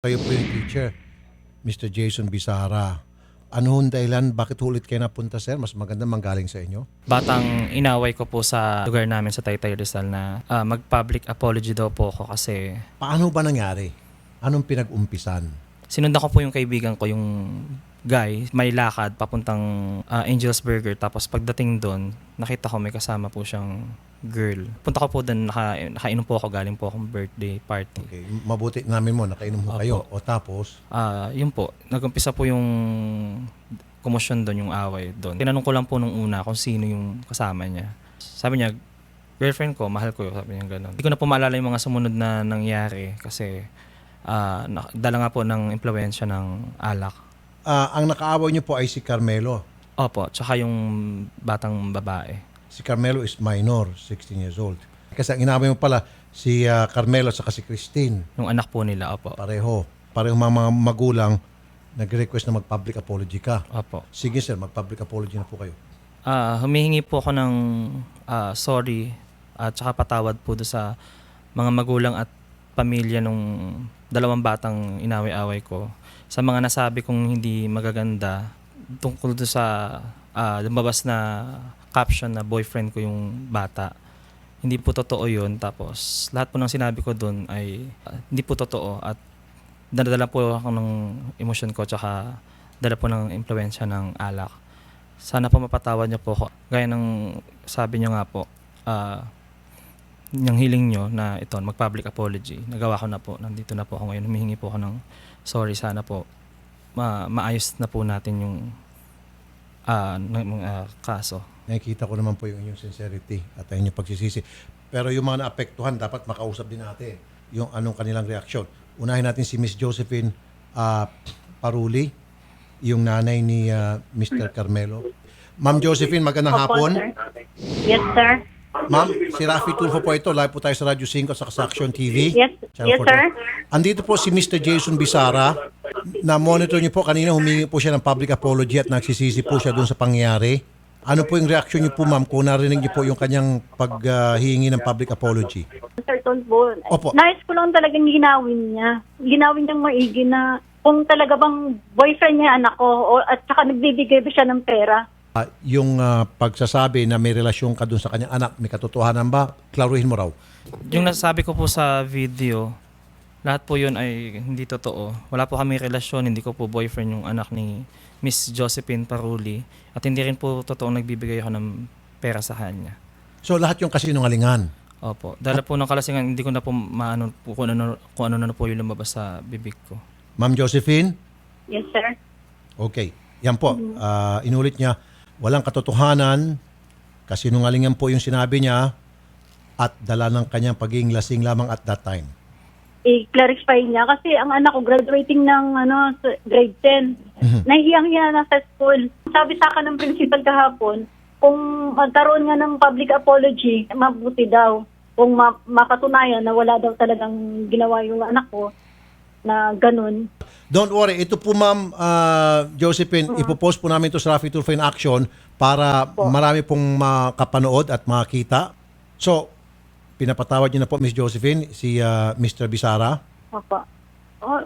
Kayo po yung teacher, Mr. Jason Bisara. Ano hong dahilan? Bakit ulit kayo napunta, sir? Mas maganda manggaling sa inyo? Batang inaway ko po sa lugar namin sa Taytay Rizal na ah, mag-public apology daw po ako kasi Paano ba nangyari? Anong pinag-umpisan? sinundan ko po yung kaibigan ko, yung guy, may lakad papuntang ah, Angel's Burger. Tapos pagdating doon, nakita ko may kasama po siyang girl. Punta ko po doon, naka, nakainom po ako, galing po akong birthday party. Okay, mabuti namin mo, nakainom mo Opo. kayo. O tapos, Ah, yun po. Nagumpisa po yung komosyon doon, yung away doon. Tinanong ko lang po nung una kung sino yung kasama niya. Sabi niya, girlfriend ko, mahal ko. Sabi niya gano'n. Hindi ko na po maalala yung mga sumunod na nangyari kasi ah, na- dala nga po ng impluensya ng alak. ah, ang nakaaway niyo po ay si Carmelo. Opo, tsaka yung batang babae. Si Carmelo is minor, 16 years old. Kasi ang inaway mo pala, si ah, Carmelo at si Christine. Yung anak po nila, opo. Pareho. Pareho mga, mga magulang nag-request na mag-public apology ka. Opo. Sige sir, mag-public apology na po kayo. Ah, humihingi po ako ng ah, sorry at saka patawad po do sa mga magulang at pamilya nung dalawang batang inaway-away ko sa mga nasabi kong hindi magaganda tungkol do sa ah, lumabas na caption na boyfriend ko yung bata. Hindi po totoo yun. Tapos lahat po ng sinabi ko doon ay ah, hindi po totoo at dadala po ako ng emosyon ko tsaka dala po ng impluensya ng alak sana po mapatawad niyo po ako. Gaya ng sabi niyo nga po, ah yung hiling niyo na ito, mag-public apology. Nagawa ko na po. Nandito na po ako ngayon. Humihingi po ako ng sorry. Sana po ma- maayos na po natin yung ah, ng mga kaso. Nakikita ko naman po yung inyong sincerity at ang inyong pagsisisi. Pero yung mga naapektuhan, dapat makausap din natin yung anong kanilang reaksyon. Unahin natin si Miss Josephine ah, Paruli, yung nanay ni ah, Mr. Carmelo. Ma'am Josephine, magandang Opo, hapon. sir. Yes, sir. Ma'am, si Rafi Tulfo po ito. Live po tayo sa Radyo 5 at sa Action TV. Yes, Channel yes, 14. sir. Andito po si Mr. Jason Bisara. Na-monitor niyo po kanina, humingi po siya ng public apology at nagsisisi po siya doon sa pangyayari. Ano po yung reaction niyo po ma'am kung narinig niyo po yung kanyang paghingi ng public apology? Sir Tolbo, Opo. nais ko lang talagang ginawin niya. Ginawin niyang maigi na kung talaga bang boyfriend niya anak ko o, at saka nagbibigay ba siya ng pera. Ah, yung ah, pagsasabi na may relasyon ka doon sa kanyang anak, may katotohanan ba? Klaruhin mo raw. Yung nasabi ko po sa video, lahat po yun ay hindi totoo. Wala po kami relasyon, hindi ko po boyfriend yung anak ni Miss Josephine Paruli. At hindi rin po totoo nagbibigay ako ng pera sa kanya. So lahat yung kasinungalingan. Opo. Dahil po ng kalasingan, hindi ko na po maano po kung ano, kung ano na po yung lumabas sa bibig ko. Ma'am Josephine? Yes, sir. Okay. Yan po. Ah, inulit niya, walang katotohanan, kasinungalingan po yung sinabi niya at dala ng kanyang pagiging lasing lamang at that time. I-clarify niya kasi ang anak ko graduating ng ano grade 10. Nahiyang-hiya na sa school. Sabi sa akin ng principal kahapon, kung magkaroon nga ng public apology, mabuti daw. Kung ma- mapatunayan na wala daw talagang ginawa yung anak ko na ganun. Don't worry, ito po ma'am ah, Josephine, ipopost po namin ito sa Rafi Tulfo in Action para marami pong makapanood at makita. So, pinapatawad niyo na po Miss Josephine, si ah, Mr. Bisara. Opo. Oh,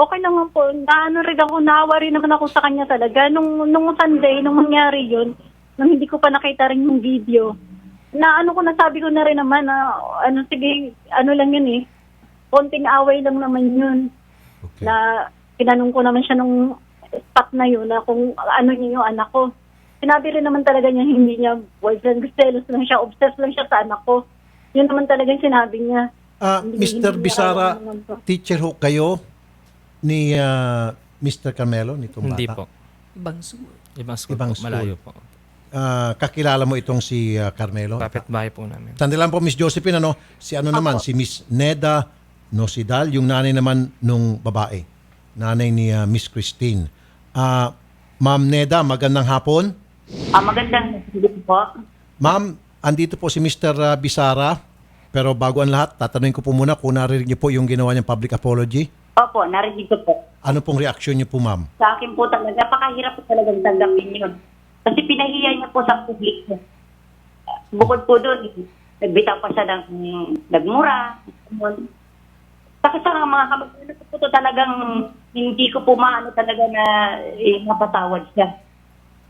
okay naman po. Naano rin ako, naawa rin naman ako sa kanya talaga. Nung, nung Sunday, nung mangyari yun, nung hindi ko pa nakita rin yung video, na ano ko nasabi ko na rin naman na ano sige, ano lang yun eh. Konting away lang naman yun. Okay. Na tinanong ko naman siya nung spot na yun na kung ano niya yung anak ko. Sinabi rin naman talaga niya hindi niya boyfriend. Gustelos lang siya. Obsessed lang siya sa anak ko. Yun naman talaga yung sinabi niya. Ah, Hindi- Mr. hindi Bisara, teacher ho kayo ni ah, Mr. Carmelo, nitong Hindi bata? po. Ibang school. Ibang school Ibang po. Malayo po. Ah, kakilala mo itong si ah, Carmelo? Kapit bahay po namin. Sandali lang po, Miss Josephine, ano? Si ano naman, si Miss Neda Nosidal, yung nanay naman nung babae. Nanay ni ah, Miss Christine. Ah, Ma'am Neda, magandang hapon. Ah, magandang gabi po. Ma'am, andito po si Mr. ah, Bisara. Pero bago ang lahat, tatanungin ko po muna kung narinig niyo po yung ginawa niyang public apology. Opo, narinig ko po. Ano pong reaksyon niyo po, ma'am? Sa akin po talaga, napakahirap po talagang tanggapin yun. Kasi pinahiya niya po sa publiko. Bukod po doon, nagbitaw pa siya ng nagmura. Kasi sa mga kamag-anak ko po to talagang hindi ko po maano talaga na eh, mapatawad siya.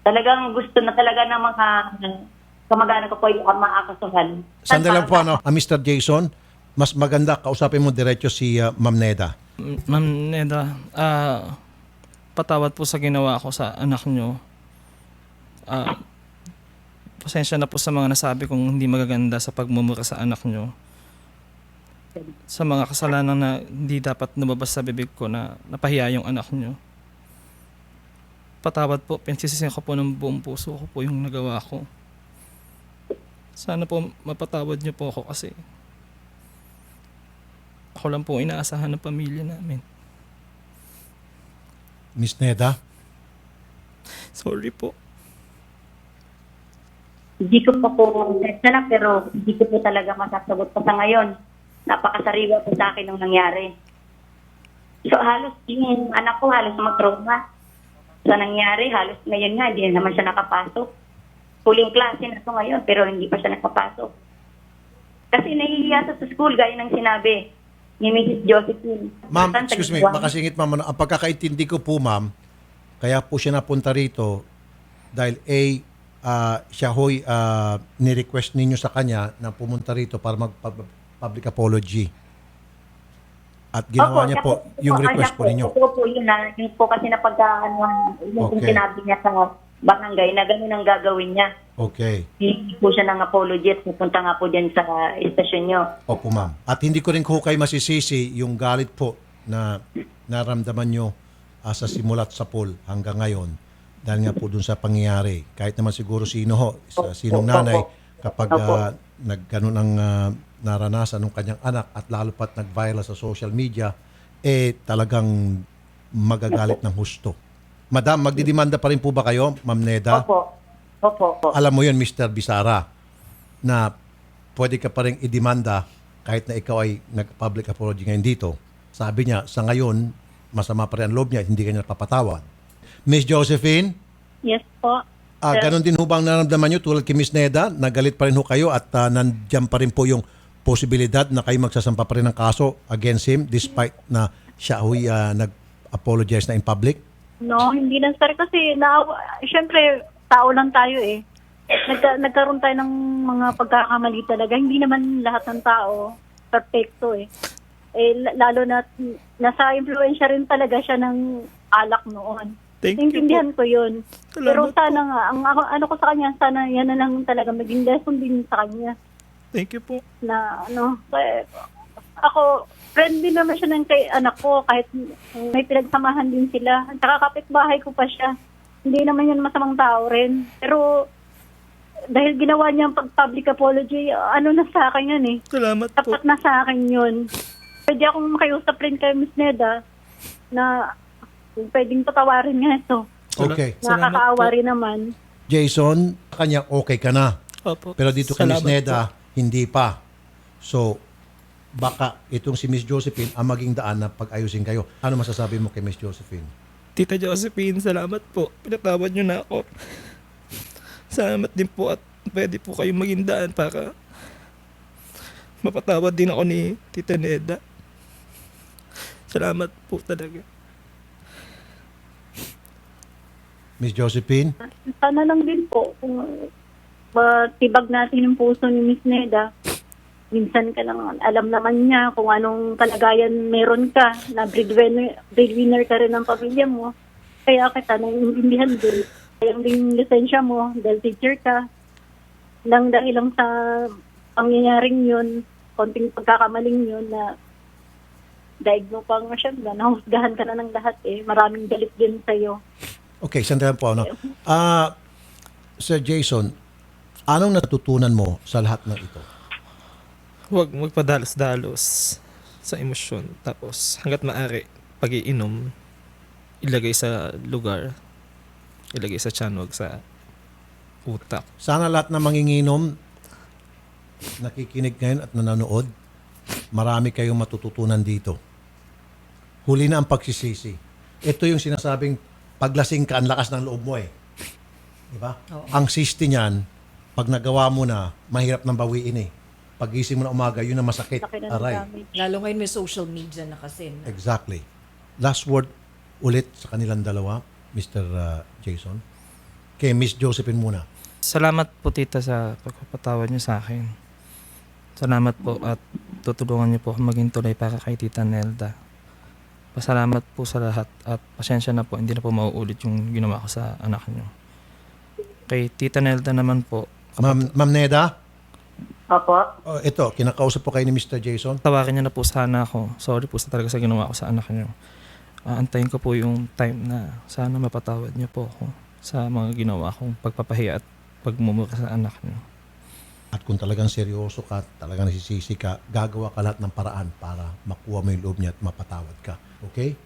Talagang gusto na talaga ng mga kamag-anak ko po yung maakasuhan. Sandali lang po, ano, ah, Mr. Jason, mas maganda kausapin mo diretso si ah, Ma'am Neda. Ma'am Neda, ah, patawad po sa ginawa ko sa anak nyo. Ah, pasensya na po sa mga nasabi kong hindi magaganda sa pagmumura sa anak nyo. Sa mga kasalanan na hindi dapat lumabas sa bibig ko na napahiya yung anak nyo. Patawad po, pinsisisihan ko po ng buong puso ko po yung nagawa ko. Sana po mapatawad nyo po ako kasi ako lang po inaasahan ng pamilya namin. Miss Neda? Sorry po. Hindi ko pa po set na lang, pero hindi ko po talaga masasagot pa sa ngayon. Napakasariwa po sa akin nung nangyari. So halos yung anak ko halos mag-trauma sa nangyari. Halos ngayon nga, hindi na naman siya nakapasok. Huling klase na to ngayon, pero hindi pa siya nakapasok. Kasi nahihiya sa school, gaya ng sinabi ni Mrs. Josephine. Ma'am, excuse me, makasingit ma'am, ang pagkakaintindi ko po ma'am, kaya po siya napunta rito dahil A, ah, siya ho'y ah, ni-request ninyo sa kanya na pumunta rito para mag-public apology. At ginawa Opo, niya po yung request po ninyo. Opo po yun na, yun po kasi napagkaanuhan, yung Okay. sinabi niya sa barangay na gano'n ang gagawin niya. Okay. Hindi po siya ng apology at pupunta nga po dyan sa istasyon niyo. Opo ma'am. At hindi ko rin ko kayo masisisi yung galit po na naramdaman nyo ah, sa simulat sa pool hanggang ngayon dahil nga po dun sa pangyayari. Kahit naman siguro sino ho, sa sinong nanay kapag Opo. ah, nagganon ang ah, naranasan ng kanyang anak at lalo pat nag-viral sa social media, eh talagang magagalit ng husto. Madam, magdidemanda pa rin po ba kayo, Ma'am Neda? Opo. Opo. Opo. alam mo yun, Mr. Bisara, na pwede ka pa rin idemanda kahit na ikaw ay nag-public apology ngayon dito. Sabi niya, sa ngayon, masama pa rin ang loob niya at hindi ka niya napapatawad. Miss Josephine, Yes po. ah, Sir. ganon din ho bang naramdaman niyo tulad kay Miss Neda, nagalit pa rin ho kayo at uh, nandiyan pa rin po yung posibilidad na kayo magsasampa pa rin ng kaso against him despite na siya ho'y ah, nag-apologize na in public? No, hindi lang sir kasi na syempre tao lang tayo eh. Nagka, nagkaroon tayo ng mga pagkakamali talaga. Hindi naman lahat ng tao perfecto eh. Eh lalo na nasa impluwensya rin talaga siya ng alak noon. Thank Intindihan ko 'yun. Salamat Pero sana nga ang ako, ano ko sa kanya sana yan na lang talaga maging lesson din sa kanya Thank you po. na ano eh, ako friendly naman siya ng kay anak ko kahit may pinagsamahan din sila at saka kapitbahay ko pa siya hindi naman yan masamang tao rin pero dahil ginawa niya ang pag-public apology ano na sa akin yan eh Salamat po. tapat na sa akin yun pwede akong makiusap rin kay Miss Neda na pwedeng patawarin nga ito Okay. Nakakaawa po. rin naman Jason, kanya okay ka na. Opo. Pero dito kay Miss Salamat Neda, hindi pa. So, baka itong si Miss Josephine ang maging daan na pag-ayusin kayo. Ano masasabi mo kay Miss Josephine? Tita Josephine, salamat po. Pinatawad niyo na ako. Salamat din po at pwede po kayong maging daan para mapatawad din ako ni Tita Neda. Salamat po talaga. Miss Josephine? sana lang din po kung matibag natin yung puso ni Miss Neda. Minsan ka lang, alam naman niya kung anong kalagayan meron ka, na breadwinner, breadwinner ka rin ng pamilya mo. Kaya kita naiintindihan din. Kaya din lisensya mo, dahil teacher ka. Nang dahil lang sa pangyayaring yun, konting pagkakamaling yun na daig mo pang siya, nahusgahan ka na ng lahat eh. Maraming galit din sa'yo. Okay, sandali po. Ano? Ah, Sir Jason, anong natutunan mo sa lahat ng ito? Huwag magpadalos-dalos sa emosyon. Tapos hanggat maaari, pag-iinom, ilagay sa lugar, ilagay sa tiyan, wag sa utak. Sana lahat na manginginom, nakikinig ngayon at nanonood, marami kayong matututunan dito. Huli na ang pagsisisi. Ito yung sinasabing paglasing ka, ang lakas ng loob mo eh. Di ba? Ang sisti niyan, pag nagawa mo na, mahirap nang bawiin eh. Pagising mo na umaga, yun ang masakit. Laki na Aray. damage. Lalo ngayon may social media na kasi. no? Exactly. Last word ulit sa kanilang dalawa, Mr. uh, Jason. Kay Miss Josephine muna. Salamat po tita sa pagpapatawad niyo sa akin. Salamat po at tutulungan niyo po ako maging tulay para kay Tita Nelda. Pasalamat po sa lahat at pasensya na po, hindi na po mauulit yung ginawa ko sa anak niyo. Kay Tita Nelda naman po, Ma'am, Ma'am Neda, Opo. oh, ito, kinakausap po kayo ni Mr. Jason. tawagan niya na po sana ako. Sorry po sa talaga sa ginawa ko sa anak niyo. Aantayin ko po yung time na sana mapatawad niyo po ako sa mga ginawa kong pagpapahiya at pagmumura sa anak niyo. At kung talagang seryoso ka, talagang nasisisi ka, gagawa ka lahat ng paraan para makuha mo yung loob niya at mapatawad ka. Okay?